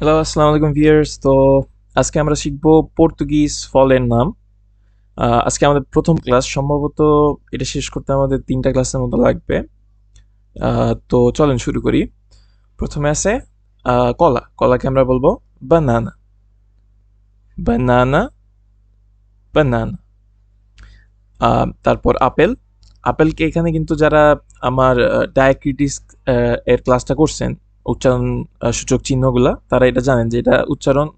Hello আসসালামু আলাইকুম viewers তো আজকে আমরা শিখব পর্তুগিজ ফলের নাম। আজকে আমাদের প্রথম ক্লাস সম্ভবত এটা শেষ করতে আমাদের তিনটা ক্লাসের মতো লাগবে। তো চলেন শুরু করি। প্রথমে আছে কলা। কলাকে আমরা বলব বানানা বানানা বানানা তারপর আপেল। আপেলকে এখানে কিন্তু যারা আমার ডায়াক্রিটিস এর ক্লাসটা করছেন উচ্চারণ সূচক চিহ্নগুলা, তারা এটা জানেন যে এটা উচ্চারণ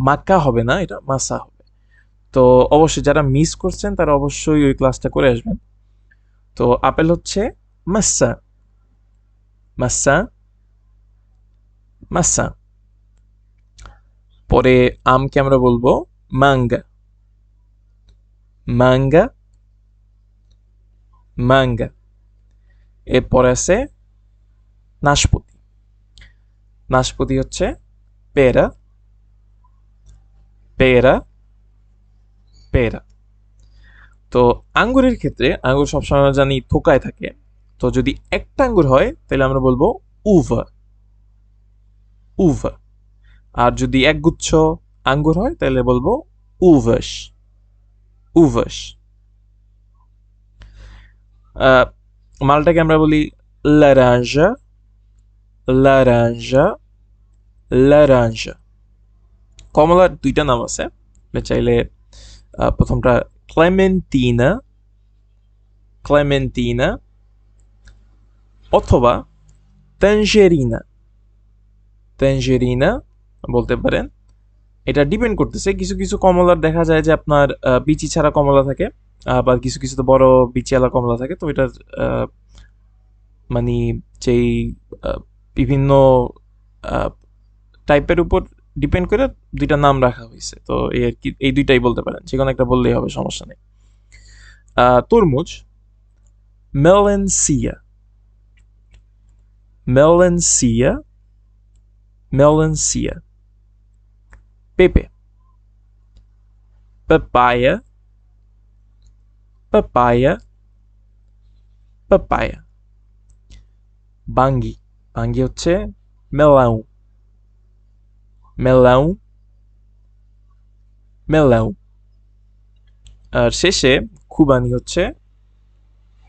মাক্কা হবে না, এটা মাসা হবে। তো অবশ্যই যারা মিস করছেন, তারা অবশ্যই ওই ক্লাসটা করে আসবেন। তো আপেল হচ্ছে মাসা। মাসা। মাসা। পরে আমকে আমরা বলব মাঙ্গা। মাঙ্গা। মাঙ্গা। এরপরে আছে নাশপাতি। নাশপাতি হচ্ছে পেরা পেরা পেরা তো আঙ্গুরের ক্ষেত্রে আঙ্গুর সবসময় জানি থোকায় থাকে। তো যদি একটা আঙ্গুর হয়, তাহলে আমরা বলব উভা উভা আর যদি একগুচ্ছ আঙ্গুর হয়, তাহলে বলব উভস উভস মালটাকে আমরা বলি লারাঞ্জা লারাঞ্জা লারাঞ্জা কমলার দুইটা নাম আছে চাইলে প্রথমটা ক্লেমেন্টিনা ক্লেমেন্টিনা অথবা ট্যাঞ্জেরিনা ট্যাঞ্জেরিনা বলতে পারেন এটা ডিপেন্ড করতেছে কিছু কিছু কমলার দেখা যায় যে আপনার বিচি ছাড়া কমলা থাকে আবার কিছু কিছু তো বড় বিচিয়ালা কমলা থাকে, তো এটার মানে যেই বিভিন্ন টাইপের উপর ডিপেন্ড করে দুইটা নাম রাখা হয়েছে। তো এই আর কি, এই দুইটাই বলতে পারেন। যে কোনো একটা বললেই হবে, সমস্যা নেই। তরমুজ মেলেনসিয়া মেলেনসিয়া মেলেনসিয়া পেঁপে papaya papaya papaya বাঙ্গি বাঙ্গি হচ্ছে মেলাউ। মেলাউ। মেলাউ। আর শেষে খুবানি হচ্ছে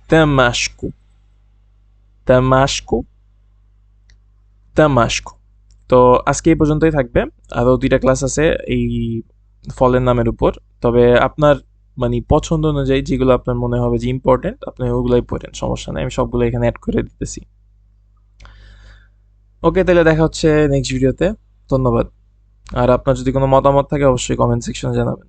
দামাস্কো দামাস্কো দামাস্কো তো আজকে এই পর্যন্তই থাকবে। আরও দুইটা ক্লাস আছে এই ফলের নামের উপর। তবে আপনার মানে পছন্দ অনুযায়ী যেগুলো আপনার মনে হবে যে ইম্পর্টেন্ট আপনি ওগুলোই পড়েন। সমস্যা নেই, আমি সবগুলো এখানে অ্যাড করে দিতেছি। ওকে, তাহলে দেখা হচ্ছে নেক্সট ভিডিওতে ধন্যবাদ। আর আপনার যদি কোনো মতামত থাকে, অবশ্যই কমেন্ট সেকশনে জানাবেন।